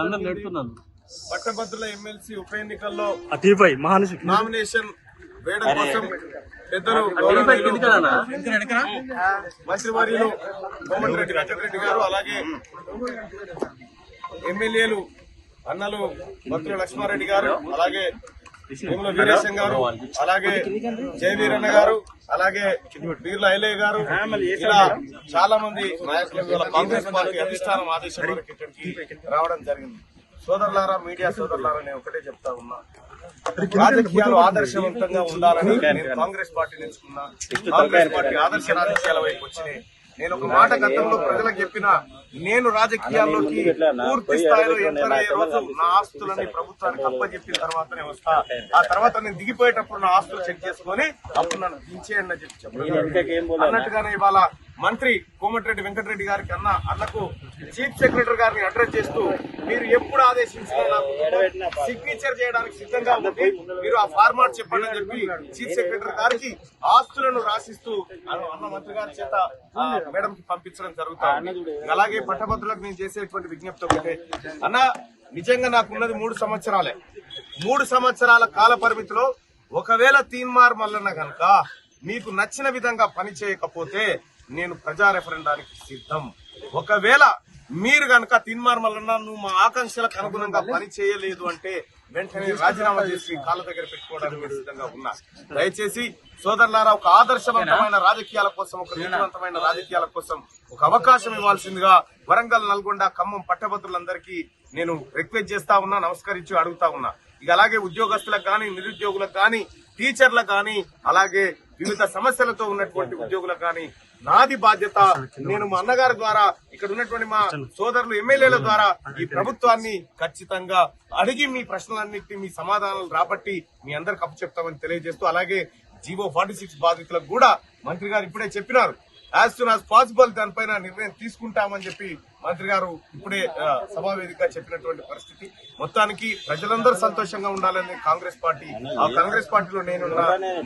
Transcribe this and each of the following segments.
అందరు నెడుతున్నాను పట్టభద్రుల ఎమ్మెల్సీ ఉప ఎన్నికల్లో నామినేషన్ వేయడం కోసం పెద్దలు ఎందుకన్నా మంత్రివర్యులు కోమటిరెడ్డి వెంకటరెడ్డి గారు అలాగే ఎమ్మెల్యేలు అన్నలు మంత్రులు లక్ష్మారెడ్డి గారు అలాగే భూముల వీరేశం గారు అలాగే జయవీరన్న గారు అలాగే వీర్ల ఐలయ్య గారు ఇలా చాలా మంది నాయకులు కాంగ్రెస్ పార్టీ అధిష్టానం ఆదేశం రావడం జరిగింది. సోదరులారా మీడియా సోదరులారా నేను ఒకటే చెప్తా ఉన్నా. రాజకీయాలు ఆదర్శవంతంగా ఉండాలని నేను కాంగ్రెస్ పార్టీ ఎంచుకున్నా కాంగ్రెస్ పార్టీ ఆదర్శ రాజకీయాల వైపు వచ్చినాయి. నేను ఒక మాట గతంలో ప్రజలకు చెప్పిన నేను రాజకీయాల్లోకి పూర్తి స్థాయిలో ఎంటర్ అయ్యే రోజు నా ఆస్తులని ప్రభుత్వానికి అప్పచెప్పిన తర్వాతనే వస్తా. ఆ తర్వాత నేను దిగిపోయేటప్పుడు నా ఆస్తులు చెక్ చేసుకొని అప్పుడు నన్ను దించేయండి అని చెప్పి చెప్పాను అన్నట్టుగానే ఇవాళ మంత్రి కోమటిరెడ్డి వెంకటరెడ్డి గారికి అన్న అన్నకు చీఫ్ సెక్రటరీ గారిని అడ్రస్ చేస్తూ మీరు ఎప్పుడు ఆదేశించినా నాకు సిగ్నేచర్ చేయడానికి సిద్ధంగా ఉంది మీరు ఆ ఫార్మాట్ చెప్పండి అని చెప్పి చీఫ్ సెక్రటరీ గారికి ఆస్తులను రాసిస్తూ అన్న మంత్రి గారి చేత మేడం పంపించడం జరుగుతా ఉంది. అలాగే పట్టభద్రులకు నేను చేసేటువంటి విజ్ఞప్తి ఒకటే. అన్న నిజంగా నాకున్నది మూడు సంవత్సరాలే. మూడు సంవత్సరాల కాల పరిమితిలో ఒకవేళ తీన్మార్ మల్లన్న గనక మీకు నచ్చిన విధంగా పని చేయకపోతే నేను ప్రజా రెఫరెండానికి సిద్ధం. ఒకవేళ మీరు గనక తీన్మార్ మల్లన్న నువ్వు మా ఆకాంక్షలకు అనుగుణంగా పని చేయలేదు అంటే వెంటనే రాజీనామా చేసి కాళ్ళ దగ్గర పెట్టుకోవడానికి సిద్ధంగా ఉన్నా. దయచేసి సోదరులారా ఒక ఆదర్శవంతమైన రాజకీయాల కోసం ఒక నీతివంతమైన రాజకీయాల కోసం ఒక అవకాశం ఇవ్వాల్సిందిగా వరంగల్ నల్గొండ ఖమ్మం పట్టభద్రులందరికీ నేను రిక్వెస్ట్ చేస్తా ఉన్నా నమస్కరించి అడుగుతా ఉన్నా. ఇక అలాగే ఉద్యోగస్తులకు కానీ నిరుద్యోగులకు కానీ టీచర్లకు కానీ అలాగే వివిధ సమస్యలతో ఉన్నటువంటి ఉద్యోగులకు కానీ నాది బాధ్యత. నేను మా అన్నగారి ద్వారా ఇక్కడ ఉన్నటువంటి మా సోదరులు ఎమ్మెల్యేల ద్వారా ఈ ప్రభుత్వాన్ని ఖచ్చితంగా అడిగి మీ ప్రశ్నలన్నింటినీ మీ సమాధానాలు రాబట్టి మీ అందరికి అప్పు చెప్తామని తెలియజేస్తూ అలాగే జీవో ఫార్టీ సిక్స్ బాధితులకు కూడా మంత్రి గారు ఇప్పుడే చెప్పినారు. యాజ్ సూన్ యాజ్ పాసిబుల్ దానిపైన నిర్ణయం తీసుకుంటామని చెప్పి మంత్రి గారు ఇప్పుడే సభావేదిక చెప్పినటువంటి పరిస్థితి. మొత్తానికి ప్రజలందరూ సంతోషంగా ఉండాలని కాంగ్రెస్ పార్టీ ఆ కాంగ్రెస్ పార్టీలో నేను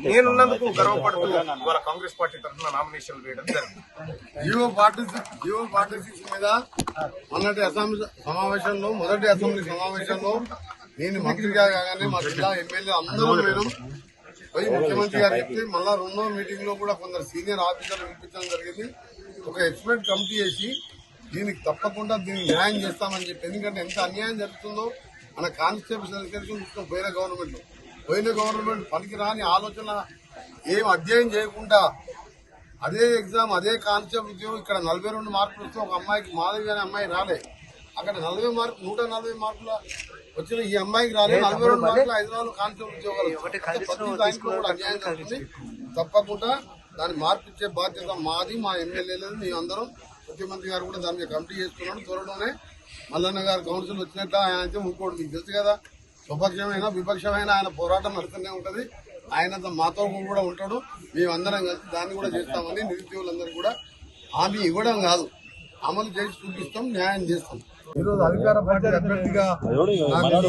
నేనున్నందుకు గర్వపడుతూ ఇవాళ కాంగ్రెస్ పార్టీ తరఫున నామినేషన్ వేయడం జరిగింది. జియో ఫార్టీ జియో మీద మొన్నటి అసెంబ్లీ సమావేశంలో మొదటి అసెంబ్లీ సమావేశంలో నేను మంత్రిగా కాగానే మా జిల్లా ఎమ్మెల్యే అందరూ నేను పోయి ముఖ్యమంత్రి గారు చెప్తే మళ్ళా రెండో మీటింగ్లో కూడా కొందరు సీనియర్ ఆఫీసర్లు పిలిపించడం జరిగింది. ఒక ఎక్స్పర్ట్ కమిటీ చేసి దీనికి తప్పకుండా దీనికి న్యాయం చేస్తామని చెప్పి ఎందుకంటే ఎంత అన్యాయం జరుగుతుందో మన కానిస్టేబుల్ సెలక్షన్ చూసుకొని పోయిన గవర్నమెంట్. పోయిన గవర్నమెంట్ పనికిరాని ఆలోచన ఏం అధ్యయనం చేయకుండా అదే ఎగ్జామ్ అదే కానిస్టేబుల్ ఉద్యోగం ఇక్కడ నలభై రెండు మార్కులు వస్తే ఒక అమ్మాయికి మాధవి అనే అమ్మాయి రాలే. అక్కడ నలభై మార్కులు నూట నలభై మార్కుల వచ్చిన ఈ అమ్మాయికి రాలే. నలభై రెండు మార్కులు హైదరాబాద్ కానిస్టేబుల్ ఉద్యోగాలు తప్పకుండా దాన్ని మార్పు ఇచ్చే బాధ్యత మాది మా ఎమ్మెల్యేలు మీ అందరం ముఖ్యమంత్రి గారు కూడా దాని మీద కమిటీ చేస్తున్నాడు. త్వరలోనే మల్లన్న గారు కౌన్సిల్ వచ్చినట్టు ఆయన అయితే ఇంకోటి మీకు తెలుసు కదా స్వపక్షమైన విపక్షమైన ఆయన పోరాటం నడుస్తూనే ఉంటది. ఆయన మాతో కూడా ఉంటాడు. మేమందరం కలిసి దాన్ని కూడా చేస్తామని నిరుద్యోగులందరూ కూడా హామీ ఇవ్వడం కాదు. అమలు చేసి చూపిస్తాం న్యాయం చేస్తాం. ఈరోజు అధికార పార్టీ అభ్యర్థిగా నాకు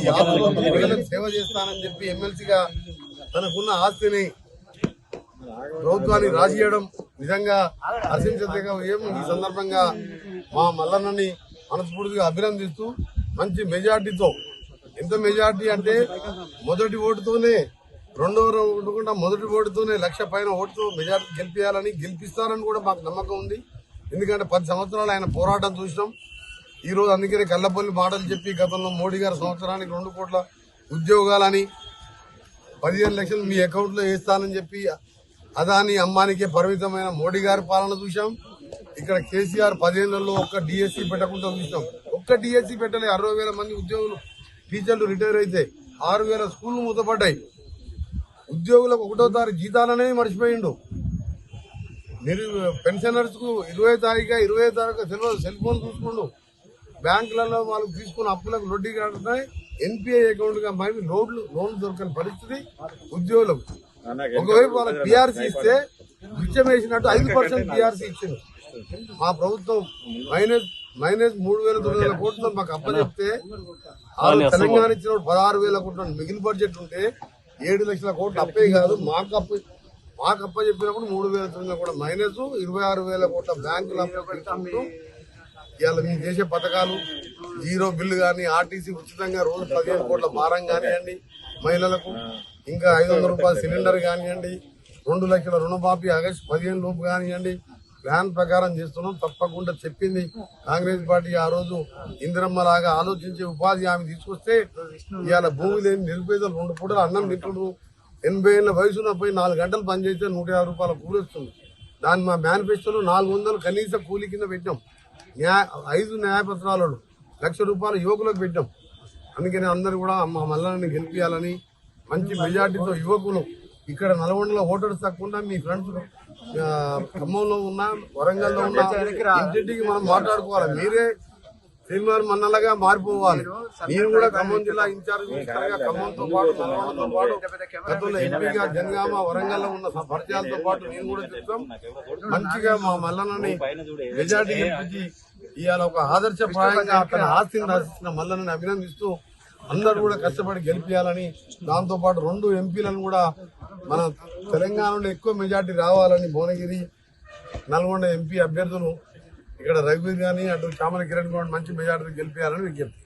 సేవ చేస్తానని చెప్పి ఎమ్మెల్సీగా తనకున్న ఆస్తిని ప్రభుత్వాన్ని రాజీయడం నిజంగా హర్షించదగ్గ ఈ సందర్భంగా మా మల్లన్నని మనస్ఫూర్తిగా అభినందిస్తూ మంచి మెజార్టీతో ఎంత మెజార్టీ అంటే మొదటి ఓటుతోనే రెండో ఉండకుండా మొదటి ఓటుతోనే లక్ష పైన ఓటుతో మెజార్టీ గెలిపించాలని గెలిపిస్తారని కూడా మాకు నమ్మకం ఉంది. ఎందుకంటే పది సంవత్సరాలు ఆయన పోరాటం చూసినాం. ఈ రోజు అందుకనే కల్లపల్లి మాటలు చెప్పి గతంలో మోడీ గారు సంవత్సరానికి రెండు కోట్ల ఉద్యోగాలని పదిహేను లక్షలు మీ అకౌంట్లో వేస్తానని చెప్పి అదాని అమ్మానికే పరిమితమైన మోడీ గారి పాలన చూసాం ఇక్కడ కేసీఆర్ పదిహేనులలో ఒక్క డిఎస్సి పెట్టకుండా చూసాం ఒక్క డిఎస్సి పెట్టలే అరవై వేల మంది ఉద్యోగులు టీచర్లు రిటైర్ అయితే ఆరు వేల స్కూళ్ళు మూతపడ్డాయి. ఉద్యోగులకు ఒకటో తారీఖు జీతాలనేవి మర్చిపోయిండు. నిరు పెన్షనర్స్కు ఇరవై తారీఖు ఇరవై తారీఖు సెల్ సెల్ ఫోన్ చూసుకుండు. బ్యాంకులలో వాళ్ళకి తీసుకున్న అప్పులకు వడ్డీ కడుతున్నాయి. ఎన్పిఐ అకౌంట్గా మరి లోన్లు లోన్ దొరకని పరిస్థితి ఉద్యోగులకు. ఒకవైపు వాళ్ళకి పిఆర్సీ ఇస్తే బిచ్చం వేసినట్టు ఐదు పర్సెంట్ పిఆర్సీ ఇచ్చింది. మా ప్రభుత్వం మైనస్ మైనస్ మూడు వేల తొమ్మిది వేల కోట్లతో మాకు అప్పచెప్తే తెలంగాణ ఇచ్చిన పదహారు వేల కోట్ల మిగిలిన బడ్జెట్ ఉంటే ఏడు లక్షల కోట్లు అప్పే కాదు. మాకు అప్పు మాకు అప్ప చెప్పినప్పుడు మూడు వేల తొమ్మిది కూడా మైనస్ ఇరవై ఆరు వేల కోట్ల బ్యాంకులు అప్పు ఇవాళ మేము చేసే పథకాలు జీరో బిల్లు కానీ ఆర్టీసీ ఉచితంగా రోజు పదిహేను కోట్ల భారం కానివ్వండి మహిళలకు ఇంకా ఐదు వందల రూపాయల సిలిండర్ కానివ్వండి రెండు లక్షల రుణమాఫీ ఆగస్టు పదిహేను లోపు కానివ్వండి ప్లాన్ ప్రకారం చేస్తున్నాం తప్పకుండా చెప్పింది కాంగ్రెస్ పార్టీ ఆ రోజు ఇందిరమ్మ లాగా ఆలోచించి ఉపాధి హామీ తీసుకొస్తే ఇవాళ భూమి లేని నిరుపేదలు రెండు పూటలు అన్నం తింటున్నారు. ఎనభై ఏళ్ళ వయసున పోయి నాలుగు గంటలు పనిచేస్తే నూట యాభై రూపాయల కూలి వస్తుంది. దాన్ని మా మేనిఫెస్టోలో నాలుగు వందలు కనీస కూలి కింద పెట్టాం న్యాయ ఐదు న్యాయపత్రాలను లక్ష రూపాయలు యువకులకు పెట్టాం. అందుకని అందరూ కూడా మా మల్లని గెలిపించాలని మంచి మెజార్టీతో యువకులు ఇక్కడ నల్గొండలో ఓటర్స్ తక్కువ మీ ఫ్రెండ్స్ ఖమ్మంలో ఉన్న వరంగల్లో ఉన్న ఇంటింటికి మనం మాట్లాడుకోవాలి. మీరే శ్రీనివార్ మన్నలాగా మారిపోవాలి. నేను కూడా ఖమ్మం జిల్లా ఇన్ఛార్జ్ ఖమ్మంతో పాటు నల్గొండతో పాటు గతంలో ఎంపీగా జనగామ వరంగల్లో ఉన్న స- పరిచయాలతో పాటు నేను కూడా చెప్తాం. మంచిగా మా మల్లన్నని మెజార్టీ ఇవాళ ఒక ఆదర్శప్రాయంగా తన ఆస్తిని రాసిస్తున్న మల్లన్నని అభినందిస్తూ అందరూ కూడా కష్టపడి గెలిపించాలని దాంతో పాటు రెండు ఎంపీలను కూడా మన తెలంగాణలో ఎక్కువ మెజార్టీ రావాలని భువనగిరి నల్గొండ ఎంపీ అభ్యర్థులు ఇక్కడ రఘువీర్ కానీ అటు చామల కిరణ్ కూడా మంచి మెజార్టీ గెలిపించాలని విజ్ఞప్తి.